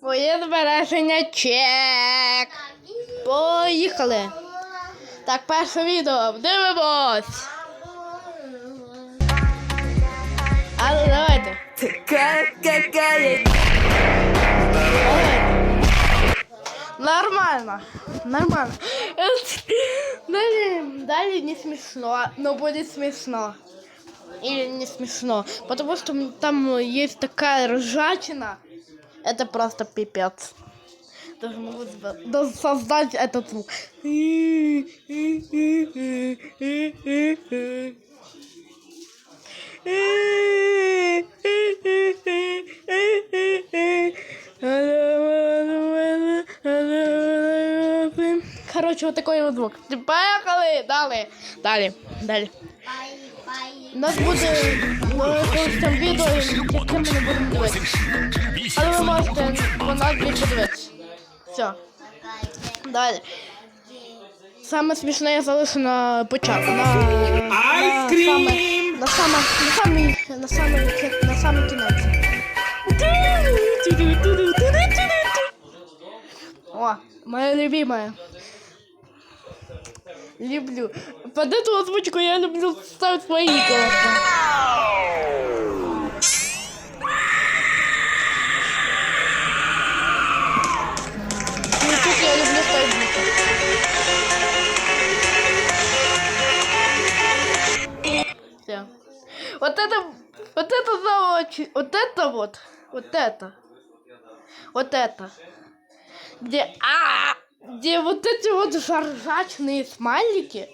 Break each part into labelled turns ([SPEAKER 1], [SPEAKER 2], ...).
[SPEAKER 1] Моє збереження чек. Поїхали. Так, перше відео. Дивимось. Але давайте. Нормально. Нормально. Далее, далее не смешно, но будет смешно. Или не смешно. Потому что там есть такая ржачина. Это просто пипец. Даже могу сба- даже создать этот звук. Короче, вот такой вот звук. Поехали! Далі. Далі. Далі. У нас буде ну, якось там відео, яке ми не будемо дивитися. Але ви можете по назві подивитися. Все. Далі. Саме смішне я залишу на початку. На, на, саме, на, саме, на, самий, на, ки- на самий кінець. О, моя любимая. Люблю. Под эту озвучку я люблю ставить свои голоса. Вот это, вот это за очень, вот это вот, вот это, вот это, где, а, где вот эти вот жаржачные смайлики,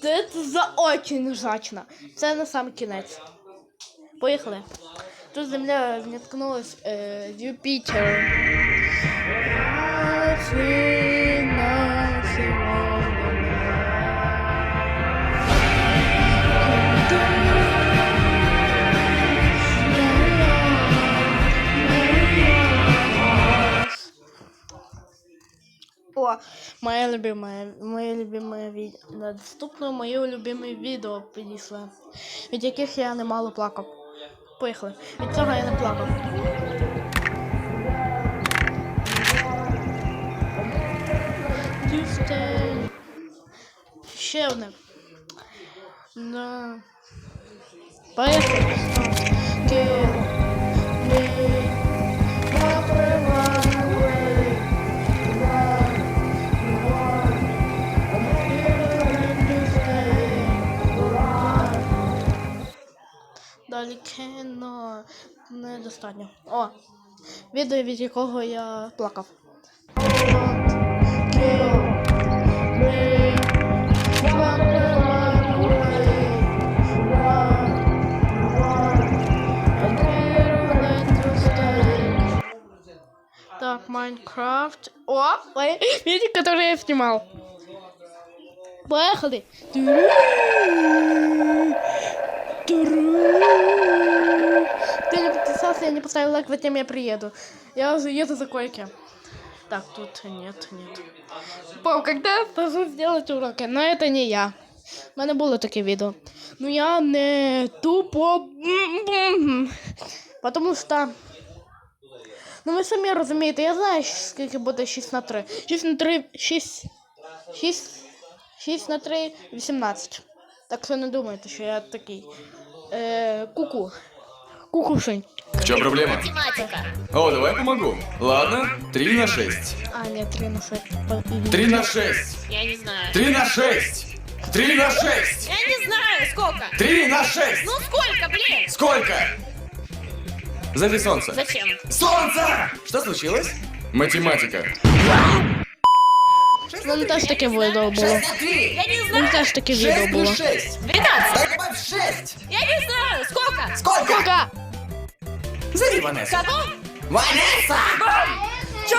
[SPEAKER 1] то это за очень жачно. Це на сам кінець. Поїхали. Тут земля зіткнулась е, Юпітер. О, моє любиме, моє любиме відео. Наступне моє любиме відео підійшло, від яких я немало плакав. Поїхали. Від цього я не плакав. Ще одне. Да. Поїхали. Далі недостатньо. О! Відео, від якого я плакав. Так, Майнкрафт. О, видите, который я снимал. Поехали. Подписался, я не поставил лайк, в я приеду. Я еду за койки. Так, тут нет, нет. Пап, когда я скажу сделать уроки? Но это не я. У мене було таке відео. Ну я не тупо. Потому що. Ну ви самі розумієте, я знаю, скільки буде 6 на 3. 6 на 3. 6. 6. 6 на 3 18. Так що не думайте, що я такий. Е, куку. Кукушень.
[SPEAKER 2] В чем проблема?
[SPEAKER 3] Математика.
[SPEAKER 2] О, давай помогу. Ладно, 3 на 6.
[SPEAKER 1] А, нет, 3 на 6.
[SPEAKER 2] 3 на 6.
[SPEAKER 3] Я не знаю.
[SPEAKER 2] 3 на 6. 3 на 6.
[SPEAKER 3] Я не знаю, сколько.
[SPEAKER 2] 3 на 6.
[SPEAKER 3] Ну сколько, блин?
[SPEAKER 2] Сколько? Зови солнце.
[SPEAKER 3] Зачем?
[SPEAKER 2] Солнце! Что случилось? Математика.
[SPEAKER 1] Ну, теж таке відео було.
[SPEAKER 3] Я не
[SPEAKER 1] Ну,
[SPEAKER 3] знаю.
[SPEAKER 1] теж таке відео було.
[SPEAKER 2] 6.
[SPEAKER 3] 12.
[SPEAKER 2] Так добавь 6.
[SPEAKER 3] Я не знаю, сколько.
[SPEAKER 2] Сколько?
[SPEAKER 1] Сколько?
[SPEAKER 2] Зови Ванессу.
[SPEAKER 3] Кого?
[SPEAKER 2] Ванесса!
[SPEAKER 3] Чё?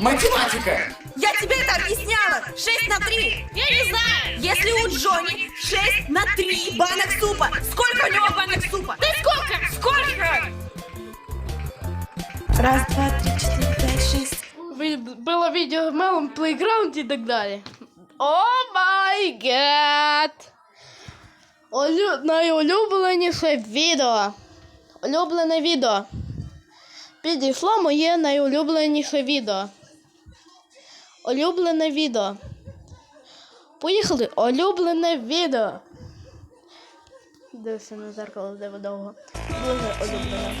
[SPEAKER 2] Математика.
[SPEAKER 4] Я тебе это объясняла! 6 на 3!
[SPEAKER 3] Я не знаю.
[SPEAKER 4] Если у Джонни 6 на 3 банок супа, сколько у него банок супа?
[SPEAKER 3] Да сколько? Сколько?
[SPEAKER 4] Раз, два, три, четыре, пять, шесть.
[SPEAKER 1] Ви- Було відео в моєму плейграунді і так далі. О май гад! Олю... Найулюбленіше відео. Улюблене відео. підійшло моє найулюбленіше відео. Улюблене відео. Поїхали! Улюблене відео. Дивися на зеркало, де довго. Дуже улюблене.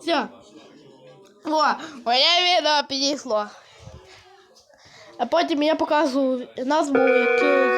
[SPEAKER 1] Все. О, моє відео підійшло. А потім я покажу назву яке,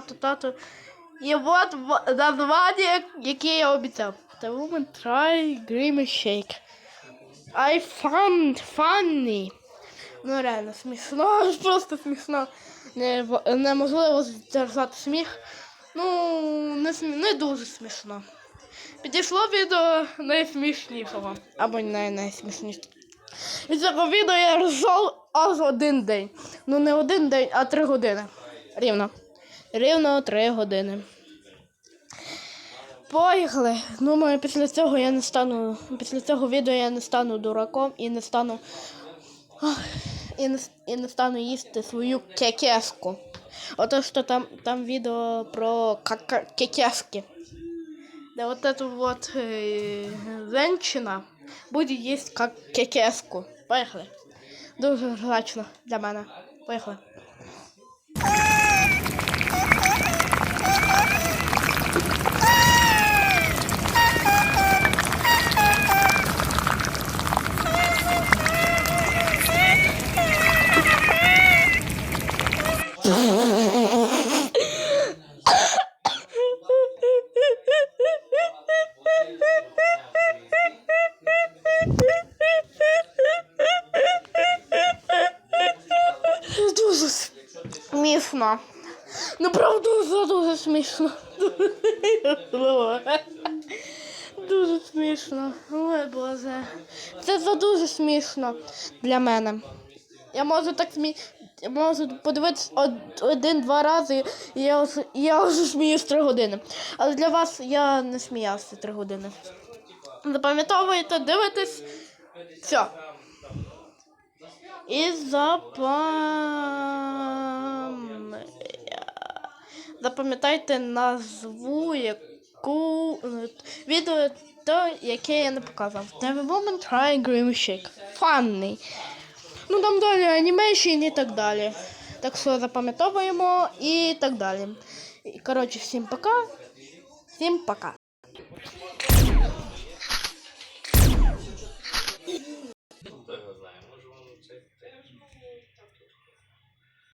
[SPEAKER 1] тато, тато. І от названня, яке я обіцяв. The woman try Grim Shake. I found funny. Ну реально смішно, просто смішно. Не, неможливо здержати сміх. Ну, не, смі... не дуже смішно. Підійшло відео найсмішнішого. Або не найсмішнішого. Від цього відео я ржав аж один день. Ну не один день, а три години. Рівно. Рівно три години. Поїхали. Думаю, після цього я не стану. Після цього відео я не стану дураком і не стану. І не, і не стану їсти свою кекеску. Ото що там, там відео про кекески. Де вот эту вот э, женщина буде їсти как кекеску. Поїхали. Дуже зрачно для мене. Поїхали. Смішно. Ну, правда, дуже дуже смішно. Дуже смішно. Ой, Боже. Це за дуже смішно для мене. Я можу так смі... Я можу подивитися один-два рази, і я, вже- я вже сміюсь три години. Але для вас я не сміявся три години. Запам'ятовуєте, дивитесь. Все. І запам... запам'ятайте назву, яку е, відео то, яке я не показав. The Woman Try Grim Shake. Funny. Ну там далі анімейшн і так далі. Так що запам'ятовуємо і так далі. Коротше, всім пока. Всім пока.